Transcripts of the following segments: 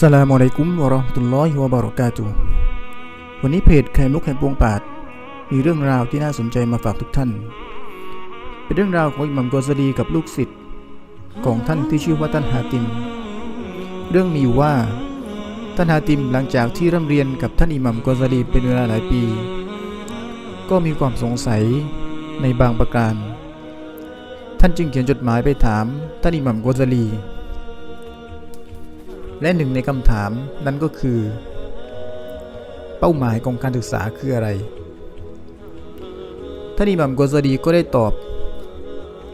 สลามุอะลัยกุมวะราะห์มตุลลอฮิวะบะเราะกาตุวันนี้เพจไข่มุกแห่งปวงปาด มีเรื่องราวที่น่าสนใจมาฝากทุกท่าน เป็นเรื่องราวของอิหมัมกอซาลีกับลูกศิษย์ของท่านที่ชื่อว่าท่านฮาติม เรื่องมีอยู่ว่า ท่านฮาติมหลังจากที่ร่ำเรียนกับท่านอิหมัมกอซาลีเป็นเวลาหลายปี ก็มีความสงสัยในบางประการ ท่านจึงเขียนจดหมายไปถามท่านอิหมัมกอซาลี และหนึ่งในคำถามนั้นก็คือ เป้าหมายของการศึกษาคืออะไร ท่านอิหมัมกอซาดีก็ได้ตอบ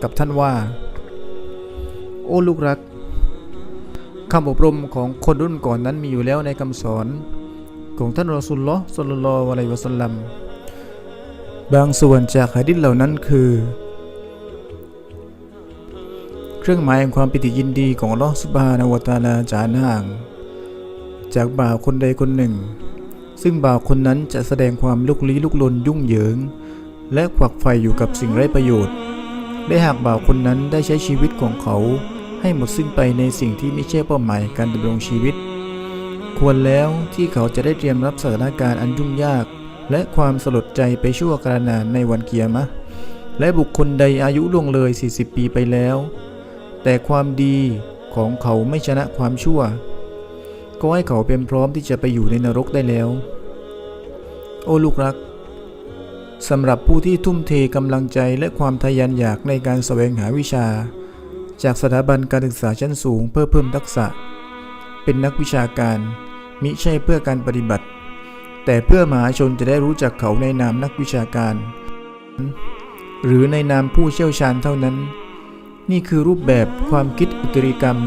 กับท่านว่า โอ้ลูกรักคำอบรมของคนรุ่นก่อนนั้นมีอยู่แล้วในคำสอนของท่านรอสุลลอฮ์สัลลัลอฮุอะลัยวะสัลลัม บางส่วนจากหะดิษเหล่านั้นคือ เครื่องหมายแห่งความปิติยินดีของอัลอสุบานวตาลาจาห่าง จากบ่าวคนใดคนหนึ่ง ซึ่งบ่าวคนนั้นจะแสดงความลุกลี้ลุกลนยุ่งเหยิง และขวักไฟอยู่กับสิ่งไร้ประโยชน์ และหากบ่าวคนนั้นได้ใช้ชีวิตของเขาให้หมดสิ้นไปในสิ่งที่ไม่ใช่เป้าหมายการดำรงชีวิต ควรแล้วที่เขาจะได้เตรียมรับสถานการณ์อันยุ่งยาก และความสลดใจไปชั่วกาลนานในวันเกียรมะ และบุคคลใดอายุล่วงเลย 40 ปีไปแล้ว แต่ความดีของเขาไม่ชนะความชั่ว ก็ให้เขาเป็นพร้อมที่จะไปอยู่ในนรกได้แล้ว โอ้ลูกรักสำหรับผู้ที่ทุ่มเทกำลังใจและความทะยานอยากในการแสวงหาวิชา จากสถาบันการศึกษาชั้นสูงเพื่อเพิ่มทักษะ เป็นนักวิชาการ มิใช่เพื่อการปฏิบัติ แต่เพื่อมหาชนจะได้รู้จักเขาในนามนักวิชาการ หรือในนามผู้เชี่ยวชาญเท่านั้น นี่คือรูปแบบความคิดอุตริกรรม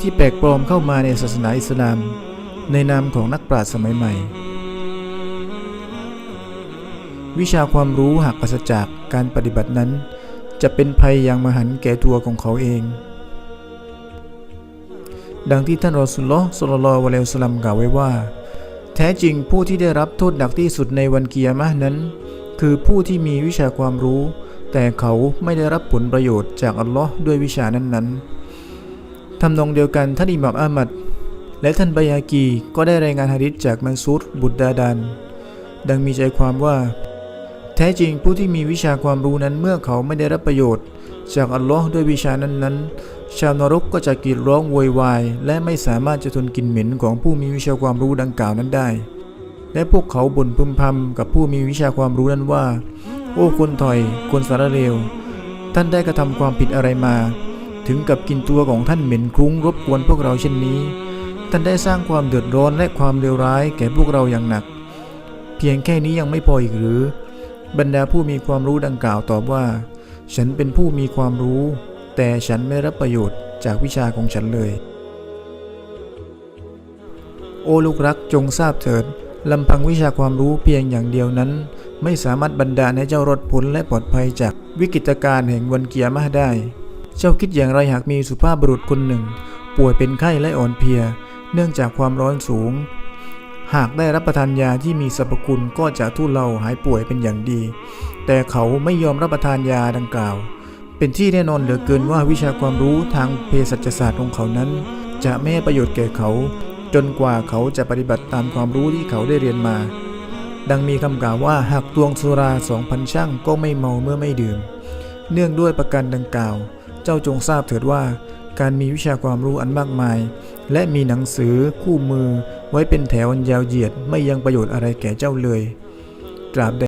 ที่แปลกปลอมเข้ามาในศาสนาอิสลาม ในนามของนักปราชญ์สมัยใหม่ วิชาความรู้หากปราศจากการปฏิบัตินั้น จะเป็นภัยอย่างมหันต์แก่ตัวของเขาเอง ดังที่ท่านรอสุลลอฮ์สุลลัลลอฮุอะลัยฮิวสลัมกล่าวไว้ว่า แท้จริงผู้ที่ได้รับโทษหนักที่สุดในวันเกียรมะห์นั้น คือผู้ที่มีวิชาความรู้ แต่เขาไม่ได้รับผลประโยชน์จากอัลลอฮ์ด้วยวิชานั้นๆทำนองเดียวกันท่านอิหม่ามอามัดและท่านบายากีก็ได้รายงานฮะดิษจากมันซูรบุตรดาดัน ดังมีใจความว่า แท้จริงผู้ที่มีวิชาความรู้นั้นเมื่อเขาไม่ได้รับประโยชน์ จากอัลลอฮ์ด้วยวิชานั้นๆ ชาวนรกก็จะกรีดร้องโวยวายและไม่สามารถจะทนกลิ่นเหม็นของผู้มีวิชาความรู้ดังกล่าวนั้นได้ และพวกเขาบ่นพึมพำกับผู้มีวิชาความรู้นั้นว่า โอ้คนถอยคนสารเลว ท่านได้กระทำความผิดอะไรมา ถึงกับกินตัวของท่านเหม็นคลุ้งรบกวนพวกเราเช่นนี้ ท่านได้สร้างความเดือดร้อนและความเลวร้ายแก่พวกเราอย่างหนัก เพียงแค่นี้ยังไม่พออีกหรือ บรรดาผู้มีความรู้ดังกล่าวตอบว่า ฉันเป็นผู้มีความรู้ แต่ฉันไม่รับประโยชน์จากวิชาของฉันเลย โอ้ลูกรักจงทราบเถิด ลำพังวิชาความรู้เพียงอย่างเดียวนั้น ไม่สามารถบรรดาให้เจ้ารอดพ้นและปลอดภัยจากวิกฤตการณ์แห่งวันเกียร์มะห์ได้ เจ้าคิดอย่างไรหากมีสุภาพบุรุษคนหนึ่ง ป่วยเป็นไข้และอ่อนเพลีย เนื่องจากความร้อนสูง หากได้รับประทานยาที่มีสรรพคุณก็จะทุเลาหายป่วยเป็นอย่างดี แต่เขาไม่ยอมรับประทานยาดังกล่าว เป็นที่แน่นอนเหลือเกินว่าวิชาความรู้ทางเภสัชศาสตร์ของเขานั้น จะไม่ให้ประโยชน์แก่เขา จนกว่าเขาจะปฏิบัติตามความรู้ที่เขาได้เรียนมา ดังมีคำกล่าวว่าหากตวงสุราสองพันช่างก็ไม่เมาเมื่อไม่ดื่ม เนื่องด้วยประการดังกล่าว เจ้าจงทราบเถิดว่า การมีวิชาความรู้อันมากมาย และมีหนังสือคู่มือไว้เป็นแถวอันยาวเหยียดไม่ยังประโยชน์อะไรแก่เจ้าเลยตราบใด